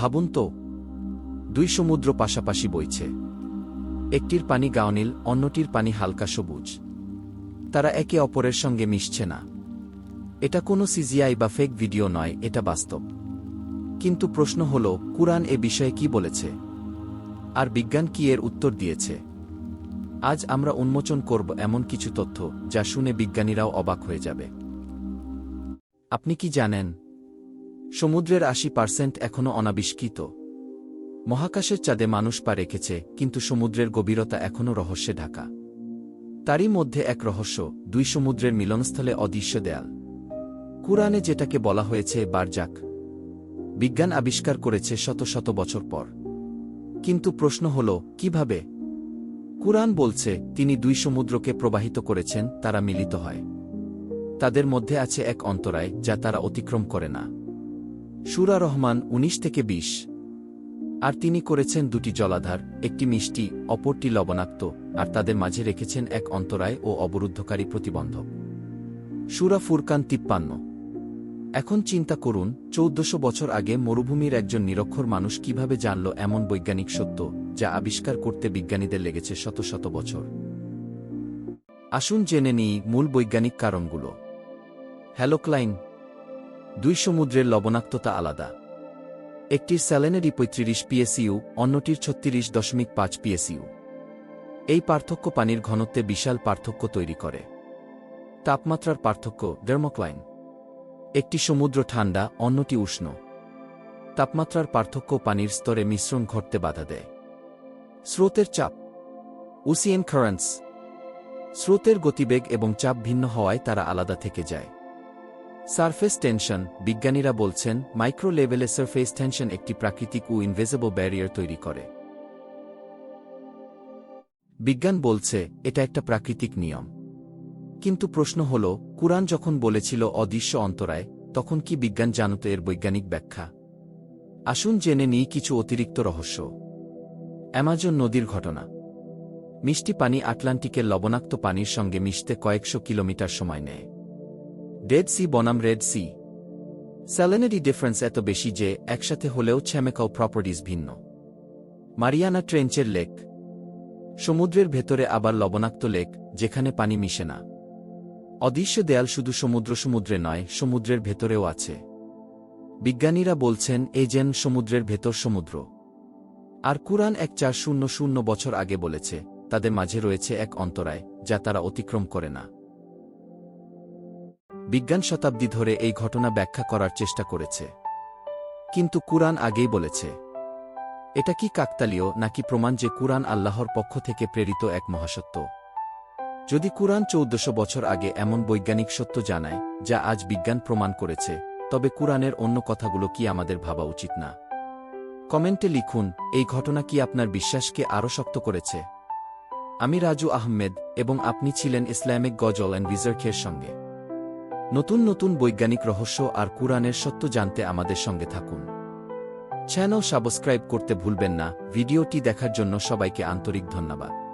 ভাবুন তো, দুই সমুদ্র পাশাপাশি বইছে। একটির পানি গাওনীল, অন্যটির পানি হালকা সবুজ। তারা একে অপরের সঙ্গে মিশছে না। এটা কোনো সিজিআই বা ফেক ভিডিও নয়, এটা বাস্তব। কিন্তু প্রশ্ন হল, কুরআন এ বিষয়ে কি বলেছে? আর বিজ্ঞান কি এর উত্তর দিয়েছে? আজ আমরা উন্মোচন করব এমন কিছু তথ্য যা শুনে বিজ্ঞানীরাও অবাক হয়ে যাবে। আপনি কি জানেন সমুদ্রের আশি পার্সেন্ট এখনও অনাবিষ্কৃত। মহাকাশের চাঁদে মানুষ পা রেখেছে, কিন্তু সমুদ্রের গভীরতা এখনও রহস্যে ঢাকা। তারই মধ্যে এক রহস্য, দুই সমুদ্রের মিলনস্থলে অদৃশ্য দেয়াল। কুরআনে যেটাকে বলা হয়েছে বারজাক, বিজ্ঞান আবিষ্কার করেছে শত শত বছর পর। কিন্তু প্রশ্ন হল, কীভাবে? কুরআন বলছে, তিনি দুই সমুদ্রকে প্রবাহিত করেছেন, তারা মিলিত হয়। তাদের মধ্যে আছে এক অন্তরায়, যা তারা অতিক্রম করে না। সুরা রহমান ১৯ থেকে ২০ আর তিনি করেছেন দুটি জলাধার, একটি মিষ্টি, অপরটি লবণাক্ত, আর তাদের মাঝে রেখেছেন এক অন্তরায় ও অবরুদ্ধকারী প্রতিবন্ধক। সুরা ফুরকান তিপ্পান্ন। এখন চিন্তা করুন, চৌদ্দশো বছর আগে মরুভূমির একজন নিরক্ষর মানুষ কীভাবে জানল এমন বৈজ্ঞানিক সত্য, যা আবিষ্কার করতে বিজ্ঞানীদের লেগেছে শত শত বছর। আসুন জেনে নিই মূল বৈজ্ঞানিক কারণগুলো। হ্যালোক্লাইন দুই সমুদ্রের লবণাক্ততা আলাদা। একটির স্যালেনেরি পঁয়ত্রিশ পিএসইউ, অন্যটির ছত্রিশ দশমিক পাঁচ পিএসইউ। এই পার্থক্য পানির ঘনত্বে বিশাল পার্থক্য তৈরি করে। তাপমাত্রার পার্থক্য ডের্মোক্লাইন একটি সমুদ্র ঠান্ডা, অন্যটি উষ্ণ। তাপমাত্রার পার্থক্য পানির স্তরে মিশ্রণ ঘটতে বাধা দেয়। স্রোতের চাপ। উসিয়েন কারেন্টস স্রোতের গতিবেগ এবং চাপ ভিন্ন হওয়ায় তারা আলাদা থেকে যায়। সারফেস টেনশন, বিজ্ঞানীরা বলছেন মাইক্রো লেভেলে সারফেস টেনশন একটি প্রাকৃতিক ও ইনভেজেবল ব্যারিয়ার তৈরি করে। বিজ্ঞান বলছে, এটা একটা প্রাকৃতিক নিয়ম। কিন্তু প্রশ্ন হল, কুরআন যখন বলেছিল অদৃশ্য অন্তরায়, তখন কি বিজ্ঞান জানত এর বৈজ্ঞানিক ব্যাখ্যা? আসুন জেনে নিই কিছু অতিরিক্ত রহস্য। অ্যামাজন নদীর ঘটনা। মিষ্টি পানি আটলান্টিকের লবণাক্ত পানির সঙ্গে মিশতে কয়েকশো কিলোমিটার সময় নেয়। ডেড সি বনাম রেড সি স্যালেনারি ডিফারেন্স এত বেশি যে, একসাথে হলেও ছ্যামেকাও প্রপার্টিজ ভিন্ন। মারিয়ানা ট্রেঞ্চের লেক সমুদ্রের ভেতরে আবার লবণাক্ত লেক যেখানে পানি মিশে না। অদৃশ্য দেয়াল শুধু সমুদ্র সমুদ্রে নয়, সমুদ্রের ভেতরেও আছে। বিজ্ঞানীরা বলছেন, এ যেন সমুদ্রের ভেতর সমুদ্র। আর কুরআন এক চার শূন্য শূন্য বছর আগে বলেছে, তাদের মাঝে রয়েছে এক অন্তরায়, যা তারা অতিক্রম করে না। বিজ্ঞান শতাব্দী ধরে এই ঘটনা ব্যাখ্যা করার চেষ্টা করেছে। কিন্তু কুরআন আগেই বলেছে, এটা কি কাকতালীয় নাকি প্রমাণ যে কুরআন আল্লাহর পক্ষ থেকে প্রেরিত এক মহাসত্য? যদি কুরআন চৌদ্দশো বছর আগে এমন বৈজ্ঞানিক সত্য জানায়, যা আজ বিজ্ঞান প্রমাণ করেছে, তবে কুরআনের অন্য কথাগুলো কি আমাদের ভাবা উচিত না? কমেন্টে লিখুন, এই ঘটনা কি আপনার বিশ্বাসকে আরও শক্ত করেছে? আমি রাজু আহমেদ এবং আপনি ছিলেন ইসলামিক গজল অ্যান্ড রিজার্খের সঙ্গে। নতুন নতুন বৈজ্ঞানিক রহস্য আর কুরআনের সত্য জানতে আমাদের সঙ্গে থাকুন। চ্যানেল সাবস্ক্রাইব করতে ভুলবেন না। ভিডিওটি দেখার জন্য সবাইকে আন্তরিক ধন্যবাদ।